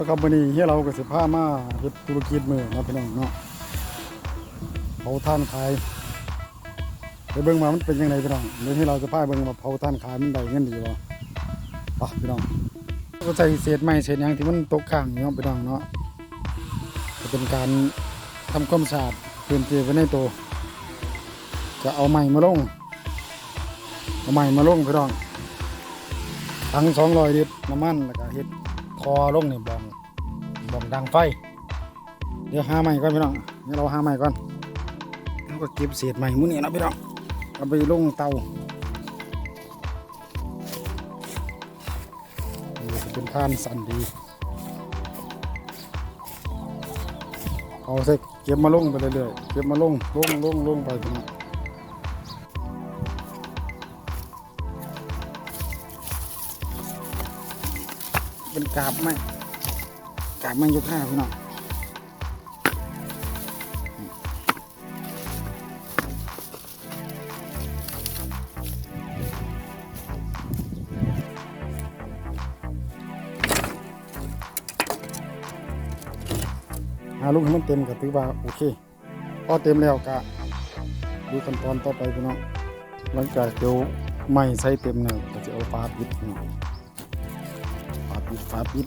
แล้วก็วันนี้เฮียเราก็สิพามาเฮ็ดธุรกิจมือเนะพี่น้องเนาะเผาท่านขายไปเบิ่งมามันเป็นยังไงพี่น้องเดี๋ยวที่เราจะพาเบิ่งมาเผาท่านขายมันได้เงินดีบ่ไปพี่น้องก็ใส่เศษไม้เศษยังที่มันตกข้างเนาะพี่น้องเนาะจะเป็นการทำความสะอาดพื้นที่ไว้ในตัวจะเอาไม้มาลงเอาไม้มาลงพี่น้องทั้งสองร้อยลิตรน้ำมันแล้วก็เฮ็ดคอลงนี่บอง บองดังไฟ เดี๋ยวหาใหม่ก่อนพี่น้องเดี๋ยวเราหาใหม่ก่อนแล้วก็เก็บเศษใหม่มื้อนี้นะพี่น้องเอาไปลงเตาเป็นท่านสั่นดี เอาใส่เก็บมาลงไปเรื่อยๆเก็บมาลงลงลงลงไปน้องเป็นกาบไหม กาบไม้ยกห้าพี่น้องหาลูกให้มันเต็มก็ถือว่าโอเคพอเต็มแล้วก็ดูขั้นตอนต่อไปพี่น้องหลังจากเดี๋ยวไม้ใส่เต็มแล้วก็จะเอาฝาปิดพี่น้าปิดฝาปิด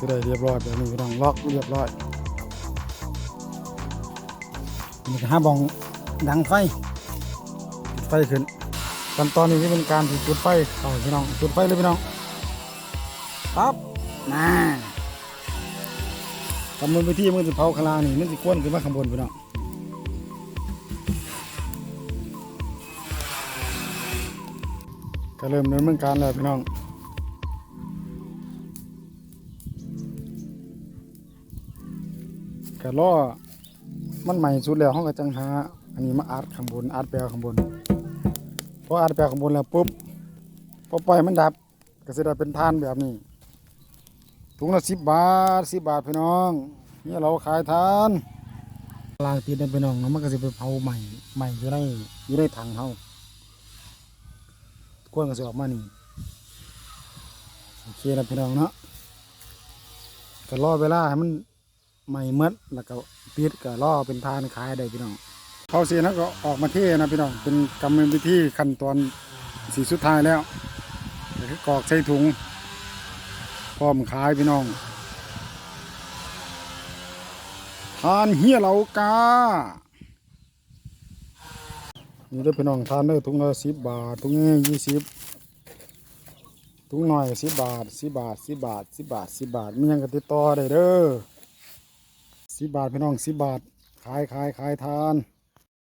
ก็ได้เรียบร้อยแบบนี้พี่น้องล็อกเรียบร้อยนี่ก็ห้าบองดังไฟไฟขึ้นขั้นตอนนี้ที่เป็นการจุดไฟเข้าพี่น้องจุดไฟเลยพี่น้องปั๊บน่าทำมือไปที่มือสิเผาคลานี่มันสิกวนขึ้นมาข้างบนพี่น้องก็เริ่มดำเนินการแล้วพี่น้อง ก็ล่อมันใหม่สุดแล้วเขาก็จังหาอันนี้มาอัดข้างบนอัดแปลข้างบนพออัดแปลข้างบนแล้วปุ๊บพอปล่อยมันดับก็จะได้เป็นท่านแบบนี้ถุงละสิบบาทสิบบาทพี่น้องนี่เราขายทานลางตีนนพี่น้องมันก็จะไปเผาใหม่ใหม่อยู่ในอยู่ในถังเขากวนก็จะออกมานี่โอเคนะพี่น้องเนาะก็รอเวลาให้มัน ไม่หมดแล้วก็ปิดก็ล่อเป็นทานขายได้พี่น้องเขาเสียนะก็ออกมาเท่นะพี่น้องเป็นกรรมวิธีขั้นตอนสีสุดท้ายแล้วกอกรอกใส่ถุงพร้อมขายพี่น้องทานเฮียเหลากานี่ด้พี่น้องทานเด้ถุงละสิบบาทถุงนี้ยี่สิบถุงหน่อยสิบบาทสิบบาทสิบบาทสิบบาทสิบบาทมียังกติดต่อได้เด้อ สิบบาทพี่น้องสิบบาท ขายขายขายทาน